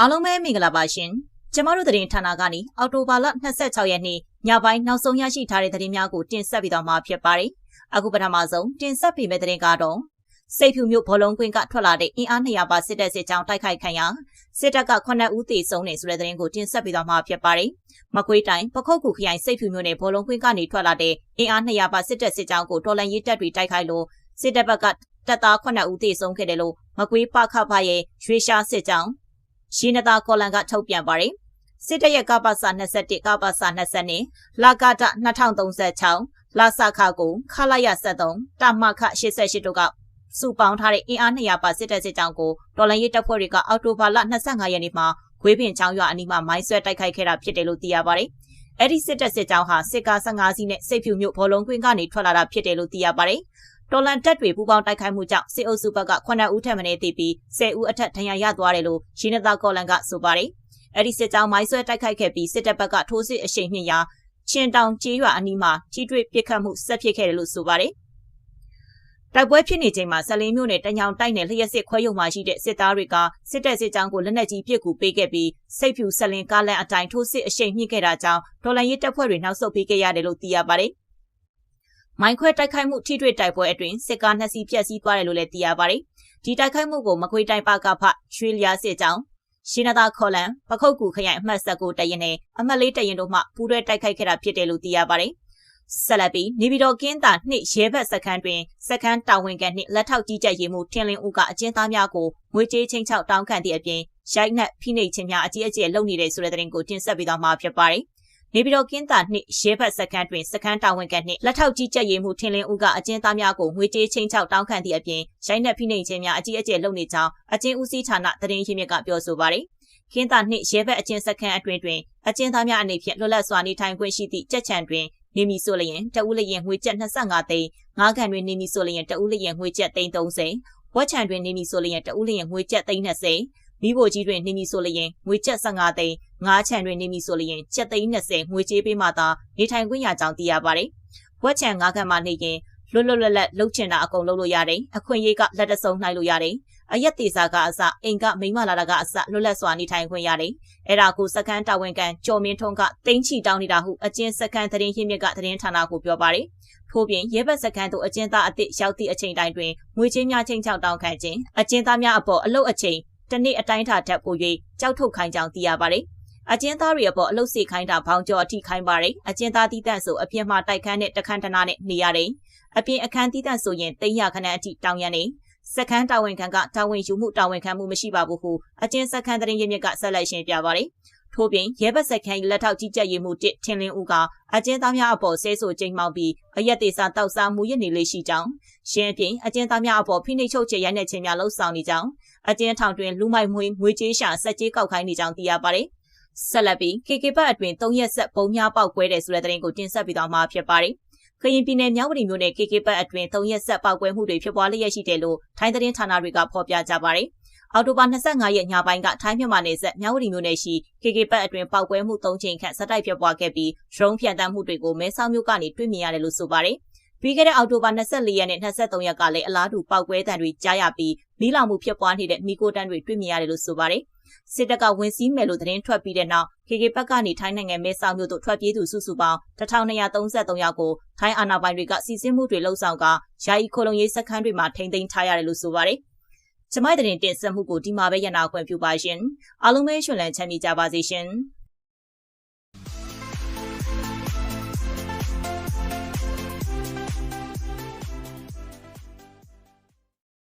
အားလုံးပဲမင်္ဂလာပါရှင်။ကျမတို့သတင်းဌာနကနေအော်တိုဘာလ26ရက်နေ့ညပိုင်းနောက်ဆုံးရရှိထားတဲ့သတင်းများကိုတင်ဆက်ပေးသွားမှာဖြစ်ပါတယ်။အခုပထမဆုံးတင်ဆက်ပေးမယ့်သတင်းကတော့စိတ်ဖြူမျိုးဘောလုံးကွင်းကထွက်လာတဲ့အင်အား200ပါစစ်တပ်စစ်ကြောင်းတိုက်ခိုက်ခံရစစ်တပ်က9ဦးသေဆုံးနေဆိုတဲ့သတင်းကိုတင်ဆက်ပေးသွားမှာဖြစ်ပါတယ်။မကွေးတိုင်းပခုတ်ကူခရိုင်စိတ်ဖြူမျိုးနဲ့ဘောလုံးကွင်းကနေထွက်လာတဲ့အင်အား200ပါစစ်တပ်စစ်ကြောင်းကိုတော်လန်ရေးတပ်တွေတိုက်ခိုက်လို့စစ်တပ်ဘက်ကတပ်သား9ဦးသေဆုံးခဲ့တယ်လို့မကွေးပခဖရဲ့ရွှေရှားစစ်ကြောင်း ရင်းနသားကော်လန်ကထုတ်ပြန်ပါတယ်စစ်တပ်ရဲ့ကပ္ပစာ21ကပ္ပစာ22လာကတ2036လာစခကိုခလာရ73တမခ88တို့ကစုပေါင်းထားတဲ့အင်အား200ပါစစ်တပ်စစ်ကြောင်းကိုတော်လန်ရေးတပ်ဖွဲ့တွေကအော်တိုဘာလ25ရက်နေ့မှာခွေးပင်ချောင်းရွာအနီးမှာမိုင်းဆွဲတိုက်ခိုက်ခဲ့တာဖြစ်တယ်လို့သိရပါတယ်။အဲ့ဒီစစ်တပ်စစ်ကြောင်းဟာစစ်ကား15စီးနဲ့စိတ်ဖြူမြို့ဘောလုံးကွင်းကနေထွက်လာတာဖြစ်တယ်လို့သိရပါတယ်။ တော်လန်တက်တွေပူပေါင်းတိုက်ခိုက်မှုကြောင့်စစ်အုပ်စုဘက်က9ဦးထပ်မံတည်ပြီး10ဦးအထက်ဒဏ်ရာရသွားတယ်လို့ရှင်းနသာကော်လန်ကဆိုပါတယ်။အဲ့ဒီစစ်ကြောင်းမိုင်းဆွဲတိုက်ခိုက်ခဲ့ပြီးစစ်တပ်ဘက်ကထိုးစစ်အရှိန်မြင့်ရာချင်းတောင်ကျေးရွာအနီးမှာကြီးတွေ့ပစ်ခတ်မှုဆက်ဖြစ်ခဲ့တယ်လို့ဆိုပါတယ်။တိုက်ပွဲဖြစ်နေချိန်မှာဆလင်းမြို့နယ်တညောင်တိုက်နယ်လျှက်စစ်ခွဲရုံမှာရှိတဲ့စစ်သားတွေကစစ်တပ်စစ်ကြောင်းကိုလက်နက်ကြီးပစ်ကူပေးခဲ့ပြီးစိတ်ဖြူဆလင်းကားလန်အတိုင်းထိုးစစ်အရှိန်မြင့်ခဲ့တာကြောင့်ဒေါ်လာရေးတပ်ဖွဲ့တွေနောက်ဆုတ်ပေးခဲ့ရတယ်လို့သိရပါတယ်။ မိုင်းခွဲတိုက်ခိုက်မှုထိတွေ့တိုက်ပွဲအတွင်းစစ်ကားနှစ်စီးပြက်စီးသွားတယ်လို့လည်းသိရပါတယ်။ဒီတိုက်ခိုက်မှုကိုမကွေးတိုင်းပါကဖရွှေလျားစစ်ကြောင်းရှင်နသာခေါ်လန်ပခုတ်ကူခရိုင်အမှတ်19တရင်နဲ့အမှတ်4တရင်တို့မှပူးတွဲတိုက်ခိုက်ခဲ့တာဖြစ်တယ်လို့သိရပါတယ်။ဆက်လက်ပြီးနေပြည်တော်ကင်းတာနှစ်ရဲဘက်စခန်းတွင်စခန်းတာဝန်ခံနှင့်လက်ထောက်ကြီးကြပ်ရေးမှူးထင်လင်းဦးကအကျဉ်းသားများကိုငွေကြေးချင်းချောက်တောင်းခံသည့်အပြင်ရိုက်နှက်ဖိနှိပ်ခြင်းများအကြီးအကျယ်လုပ်နေတဲ့ဆိုတဲ့သတင်းကိုတင်ဆက်ပေးသွားမှာဖြစ်ပါတယ်။ နေပြည်တော်ကင်းတာနှစ်ရဲဘက်စခန်းတွင်စခန်းတာဝန်ခံနှင့်လက်ထောက်ကြီးကြပ်ရေးမှူးထင်လင်းဦးကအကျဉ်းသားများကိုငွေကြေးချင်းချောက်တောင်းခံသည့်အပြင်ရိုက်နှက်ဖိနှိပ်ခြင်းများအကြီးအကျယ်လုပ်နေကြောင်းအကျဉ်းဦးစီးဌာနသတင်းရင်းမြစ်ကပြောဆိုပါတယ်။ခင်းသာနှစ်ရဲဘက်အကျဉ်းစခန်းအတွင်းတွင်အကျဉ်းသားများအနေဖြင့်လွတ်လပ်စွာနေထိုင်ခွင့်ရှိသည့်ကြက်ချံတွင်နေမီဆိုလျင်တဦးလျင်ငွေကျပ်25သိန်းငါးကန်တွင်နေမီဆိုလျင်တဦးလျင်ငွေကျပ်သိန်း30ဝက်ချံတွင်နေမီဆိုလျင်တဦးလျင်ငွေကျပ်သိန်း20 မိဖို့ကြီးတွင်နေမီဆိုလျင်ငွေကျပ်15သိန်းငါးချံတွင်နေမီဆိုလျင်ကျပ်သိန်း20ငွေကြေးပေးမှသာနေထိုင်ခွင့်ရကြောင်းသိရပါတယ်ဝက်ချံငါးကန်မှနေရင်လွတ်လွတ်လပ်လပ်လှုပ်ချင်တာအကုန်လုပ်လို့ရတယ်အခွင့်အရေးကလက်တဆုံနှိုက်လို့ရတယ်အရက်သေးစားကအစအိမ်ကမိမလာတာကအစလွတ်လပ်စွာနေထိုင်ခွင့်ရတယ်အဲ့ဒါကိုစကန်တာဝန်ခံကျော်မင်းထွန်းကတင်းချီတောင်းနေတာဟုအကျဉ်းစကန်သတင်းရင်းမြစ်ကသတင်းဌာနကိုပြောပါတယ်ထို့ပြင်ရဲဘက်စခန်းသို့အကျဉ်းသားအသစ်ရောက်သည့်အချိန်တိုင်းတွင်ငွေချင်းများချင်းချောက်တောင်းခံခြင်းအကျဉ်းသားများအပေါ်အလုတ်အချိန် တနေ့အတိုင်းထားထပ်ပို၍ကြောက်ထုတ်ခိုင်းကြောင်းသိရပါတယ်အကျဉ်းသားတွေအပေါ်အလုတ်စီခိုင်းတာဘောင်ကျော်အထိခိုင်းပါတယ်အကျဉ်းသားတီးတန့်ဆိုအပြင်မှာတိုက်ခန်းနဲ့တခန်းတနာနဲ့နေရတယ်အပြင်အခန်းတီးတန့်ဆိုရင်တိတ်ရခဏအထိတောင်းရနေစခန်းတာဝန်ခံကတာဝန်ယူမှုတာဝန်ခံမှုမရှိပါဘူးဟုအကျဉ်းစခန်းသတင်းရင်းမြစ်ကဆက်လက်ရှင်းပြပါတယ်ထို့ပြင်ရဲဘက်စခန်းလက်ထောက်ကြီးကြပ်ရေးမှူးတစ်ထင်လင်းဦးကအကျဉ်းသားများအပေါ်ဆဲဆိုချိန်မှောက်ပြီးအရက်သေးစားတောက်စားမှုရနေလေးရှိကြောင်းရှင်းပြင်အကျဉ်းသားများအပေါ်ဖိနှိပ်ချုပ်ချယ်ရိုက်နှက်ခြင်းများလှုပ်ဆောင်နေကြောင်း အကျဉ်းထောင်တွင်လူမိုက်မွေးငွေကြေးရှာစက်ကြေးကောက်ခိုင်းနေကြောင်းသိရပါတယ်ဆက်လက်ပြီး KK ဘတ်အတွင်3ရက်ဆက်ပုံများပေါက်ကွဲတဲ့ဆိုတဲ့သတင်းကိုတင်ဆက်ပေးသွားမှာဖြစ်ပါတယ်။ခရင်ပြည်နယ်မြောက်ဝတီမြို့နယ် KK ဘတ်အတွင်း၃ရက်ဆက်ပောက်ကွဲမှုတွေဖြစ်ပွားလျက်ရှိတယ်လို့ထိုင်းသတင်းဌာနတွေကဖော်ပြကြပါတယ်။အော်တိုဘာ25ရက်ညပိုင်းကထိုင်းမြန်မာနယ်စပ်မြောက်ဝတီမြို့နယ်ရှိ KK ဘတ်အတွင်းပောက်ကွဲမှု၃ချိန်ခန့်ဆက်တိုက်ဖြစ်ပွားခဲ့ပြီးဒရုန်းဖြန့်တမ်းမှုတွေကိုမဲဆောက်မြို့ကနေတွေ့မြင်ရတယ်လို့ဆိုပါတယ်။ ပြီးခဲ့တဲ့အောက်တိုဘာ24ရက်နဲ့23ရက်ကလည်းအလားတူပောက်ကွဲတံတွေကြားရပြီးမီးလောင်မှုဖြစ်ပွားနေတဲ့မီကိုတန်းတွေတွေ့မြင်ရတယ်လို့ဆိုပါတယ်။စစ်တပ်ကဝင်စီးမယ်လို့သတင်းထွက်ပြီးတဲ့နောက် KK ဘက်ကနေထိုင်းနိုင်ငံမဲဆောက်မြို့သို့ထွက်ပြေးသူစုစုပေါင်း1233ယောက်ကိုထိုင်းအာဏာပိုင်တွေကစီစဉ်မှုတွေလှုံ့ဆော်ကယာယီခိုလုံရေးစခန်းတွေမှာထိန်းသိမ်းထားရတယ်လို့ဆိုပါတယ်။ကျမတဲ့တင်ဆက်မှုကိုဒီမှာပဲရနာခွင့်ပြုပါရှင်။အားလုံးပဲရှင်လန်းချမ်းမြေကြပါစေရှင်။